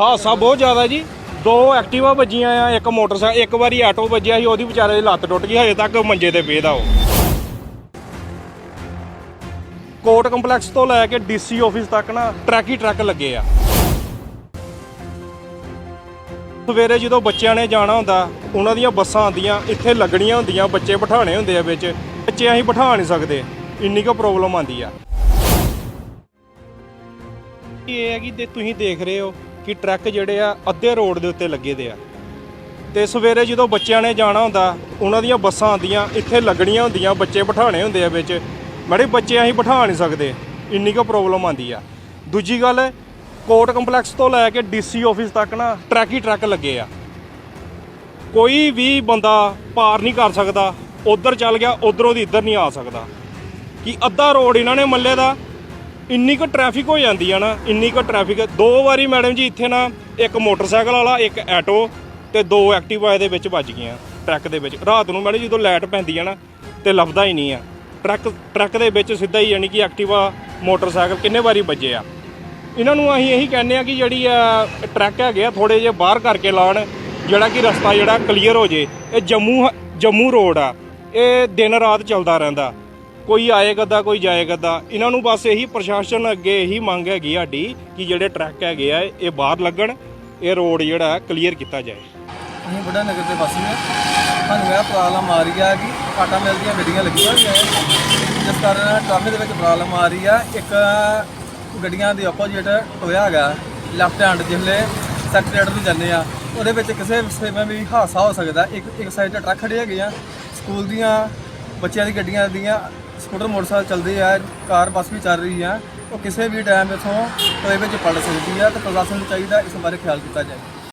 ਹਾਦਸਾ ਬਹੁਤ ਜ਼ਿਆਦਾ ਜੀ। ਦੋ ਐਕਟਿਵਾ ਵੱਜੀਆਂ ਆ, ਇੱਕ ਮੋਟਰਸਾਈਕਲ, ਇੱਕ ਵਾਰੀ ਆਟੋ ਵੱਜਿਆ ਸੀ, ਉਹਦੀ ਵਿਚਾਰੇ ਦੀ ਲੱਤ ਟੁੱਟ ਗਈ, ਹਜੇ ਤੱਕ ਮੰਜੇ ਤੇ ਪਿਆ ਉਹ। ਕੋਰਟ ਕੰਪਲੈਕਸ ਤੋਂ ਲੈ ਕੇ ਡੀਸੀ ਆਫਿਸ ਤੱਕ ਨਾ ਟਰੱਕ ਹੀ ਟਰੱਕ ਲੱਗੇ ਆ। ਸਵੇਰੇ ਜਦੋਂ ਬੱਚਿਆਂ ਨੇ ਜਾਣਾ ਹੁੰਦਾ, ਉਹਨਾਂ ਦੀਆਂ ਬੱਸਾਂ ਆਉਂਦੀਆਂ, ਇੱਥੇ ਲੱਗਣੀਆਂ ਹੁੰਦੀਆਂ, ਬੱਚੇ ਬਿਠਾਣੇ ਹੁੰਦੇ ਆ ਵਿੱਚ। ਬੱਚੇ ਅਸੀਂ ਬਿਠਾ ਨਹੀਂ ਸਕਦੇ, ਇੰਨੀ ਕੁ ਪ੍ਰੋਬਲਮ ਆਉਂਦੀ ਆ। ਇਹ ਹੈ ਕਿ ਤੇ ਤੁਸੀਂ ਦੇਖ ਰਹੇ ਹੋ ਕਿ ਟਰੱਕ ਜਿਹੜੇ ਆ ਅੱਧੇ ਰੋਡ ਦੇ ਉੱਤੇ ਲੱਗੇ ਦੇ ਆ। ਤੇ ਸਵੇਰੇ ਜਦੋਂ ਬੱਚਿਆਂ ਨੇ ਜਾਣਾ ਹੁੰਦਾ, ਉਹਨਾਂ ਦੀਆਂ ਬੱਸਾਂ ਆਉਂਦੀਆਂ, ਇੱਥੇ ਲੱਗਣੀਆਂ ਹੁੰਦੀਆਂ, ਬੱਚੇ ਬਿਠਾਣੇ ਹੁੰਦੇ ਆ ਵਿੱਚ। ਬੜੇ ਬੱਚੇ ਅਸੀਂ ਬਿਠਾ ਨਹੀਂ ਸਕਦੇ, ਇੰਨੀ ਕੁ ਪ੍ਰੋਬਲਮ ਆਉਂਦੀ ਆ। ਦੂਜੀ ਗੱਲ, ਕੋਰਟ ਕੰਪਲੈਕਸ ਤੋਂ ਲੈ ਕੇ ਡੀਸੀ ਆਫਿਸ ਤੱਕ ਨਾ ਟਰੱਕ ਹੀ ਟਰੱਕ ਲੱਗੇ ਆ। ਕੋਈ ਵੀ ਬੰਦਾ ਪਾਰ ਨਹੀਂ ਕਰ ਸਕਦਾ, ਉਧਰ ਚੱਲ ਗਿਆ, ਉਧਰੋਂ ਦੀ ਇੱਧਰ ਨਹੀਂ ਆ ਸਕਦਾ। ਕਿ ਅੱਧਾ ਰੋਡ ਇਹਨਾਂ ਨੇ ਮੱਲੇ ਦਾ ਇੰਨੀ ਕੁ ਟ੍ਰੈਫਿਕ ਹੋ ਜਾਂਦੀ ਆ ਨਾ, ਇੰਨੀ ਕੁ ਟ੍ਰੈਫਿਕ ਦੋ ਵਾਰੀ ਮੈਡਮ ਜੀ ਇੱਥੇ ਨਾ, ਇੱਕ ਮੋਟਰਸਾਈਕਲ ਵਾਲਾ, ਇੱਕ ਐਟੋ ਤੇ ਦੋ ਐਕਟਿਵਾ ਦੇ ਵਿੱਚ ਵੱਜ ਗਈਆਂ ਟਰੱਕ ਦੇ ਵਿੱਚ। ਰਾਤ ਨੂੰ ਮੈਡਮ ਜਦੋਂ ਲਾਈਟ ਪੈਂਦੀ ਆ ਨਾ, ਤੇ ਲੱਭਦਾ ਹੀ ਨਹੀਂ ਆ। ਟਰੱਕ ਟਰੱਕ ਦੇ ਵਿੱਚ ਸਿੱਧਾ ਹੀ ਯਾਨੀ ਕਿ ਐਕਟਿਵਾ ਮੋਟਰਸਾਈਕਲ ਕਿੰਨੇ ਵਾਰੀ ਵੱਜੇ ਆ। ਇਹਨਾਂ ਨੂੰ ਅਸੀਂ ਇਹੀ ਕਹਿੰਦੇ ਆ ਕਿ ਜਿਹੜੀ ਆ ਟਰੱਕ ਹੈਗੇ ਆ ਥੋੜੇ ਜਿਹਾ ਬਾਹਰ ਕਰਕੇ ਲਾਉਣ ਜਿਹੜਾ ਕਿ ਰਸਤਾ ਜਿਹੜਾ ਕਲੀਅਰ ਹੋ ਜੇ। ਇਹ ਜੰਮੂ ਜੰਮੂ ਰੋਡ ਆ। ਇਹ ਦਿਨ ਰਾਤ ਚੱਲਦਾ ਰਹਿੰਦਾ। ਕੋਈ ਆਏ ਗੱਦਾ ਕੋਈ ਜਾਏ ਗੱਦਾ ਇਹਨਾਂ ਨੂੰ ਬਸ ਇਹੀ ਪ੍ਰਸ਼ਾਸਨ ਅੱਗੇ ਇਹੀ ਮੰਗ ਹੈਗੀ ਸਾਡੀ ਕਿ ਜਿਹੜੇ ਟਰੱਕ ਹੈਗੇ ਆ, ਇਹ ਬਾਹਰ ਲੱਗਣ, ਇਹ ਰੋਡ ਜਿਹੜਾ ਕਲੀਅਰ ਕੀਤਾ ਜਾਏ। ਅਸੀਂ ਬੁੱਢਾ ਨਗਰ ਦੇ ਵਾਸੀ ਹਾਂ। ਸਾਨੂੰ ਇਹ ਪ੍ਰੋਬਲਮ ਆ ਰਹੀ ਆ ਕਿ ਆਟਾ ਮਿਲ ਦੀਆਂ ਗੱਡੀਆਂ ਲੱਗੀਆਂ ਹੋਈਆਂ ਜਿਸ ਕਾਰਨ ਟ੍ਰੈਫਿਕ ਦੇ ਵਿੱਚ ਪ੍ਰੋਬਲਮ ਆ ਰਹੀ ਆ। ਇੱਕ ਗੱਡੀਆਂ ਦੇ ਆਪੋਜਿਟ ਹੋਇਆ ਹੈਗਾ। ਲੈਫਟ ਹੈਂਡ ਜਿਸਲੇ ਸੈਕਟਰੀਏਟ ਨੂੰ ਜਾਂਦੇ ਆ, ਉਹਦੇ ਵਿੱਚ ਕਿਸੇ ਸਮੇਂ ਵੀ ਹਾਦਸਾ ਹੋ ਸਕਦਾ। ਇੱਕ ਇੱਕ ਸਾਈਡ ਤੇ ਟਰੱਕ ਖੜੇ ਹੈਗੇ ਆ। ਸਕੂਲ ਦੀਆਂ ਬੱਚਿਆਂ ਦੀ ਗੱਡੀਆਂ ਦੀਆਂ ਸਕੂਟਰ ਮੋਟਰਸਾਈਕਲ ਚੱਲਦੇ ਆ, ਕਾਰ ਬੱਸ ਵੀ ਚੱਲ ਰਹੀ ਆ, ਉਹ ਕਿਸੇ ਵੀ ਟਾਈਮ ਇਥੋਂ ਉਹਦੇ ਵਿੱਚ ਪਲਟ ਸਕਦੀ ਆ, ਤੇ ਪ੍ਰਸ਼ਾਸਨ ਨੂੰ ਚਾਹੀਦਾ ਇਸ ਬਾਰੇ ਖਿਆਲ ਕੀਤਾ ਜਾਏ।